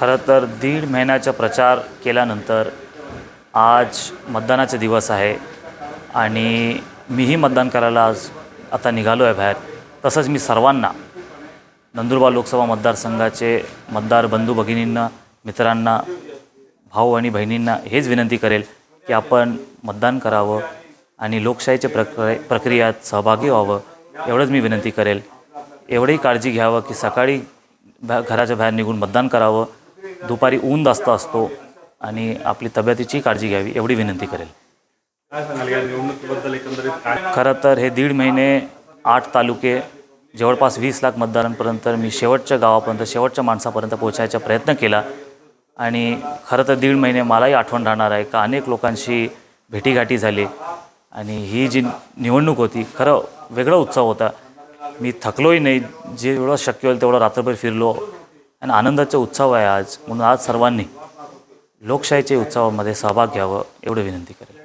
खरं तर दीड महिन्याचा प्रचार केल्यानंतर आज मतदानाचा दिवस आहे आणि मीही मतदान करायला आज आता निघालो आहे बाहेर. तसंच मी सर्वांना नंदुरबार लोकसभा मतदारसंघाचे मतदार बंधू भगिनींना मित्रांना भाऊ आणि बहिणींना हेच विनंती करेल की आपण मतदान करावं आणि लोकशाहीच्या प्रक्र प्रक्रियात सहभागी व्हावं एवढंच मी विनंती करेल. एवढी काळजी घ्यावं की सकाळी बा घराच्या बाहेर निघून मतदान करावं. दुपारी ऊन जास्त असतो आणि आपली तब्येतीची काळजी घ्यावी एवढी विनंती करेल. खरं तर हे दीड महिने आठ तालुके जवळपास वीस लाख मतदारांपर्यंत मी शेवटच्या गावापर्यंत शेवटच्या माणसापर्यंत पोहोचायचा प्रयत्न केला. आणि खरं तर दीड महिने मलाही आठवण राहणार आहे का अनेक लोकांशी भेटीगाठी झाली. आणि ही जी निवडणूक होती खरं वेगळा उत्सव होता. मी थकलोही नाही. जे जेवढं शक्य होईल तेवढं रात्रभर फिरलो. आणि आनंदाचा उत्सव आहे आज. म्हणून आज सर्वांनी लोकशाहीच्या उत्सवामध्ये सहभाग घ्यावं एवढं विनंती करेल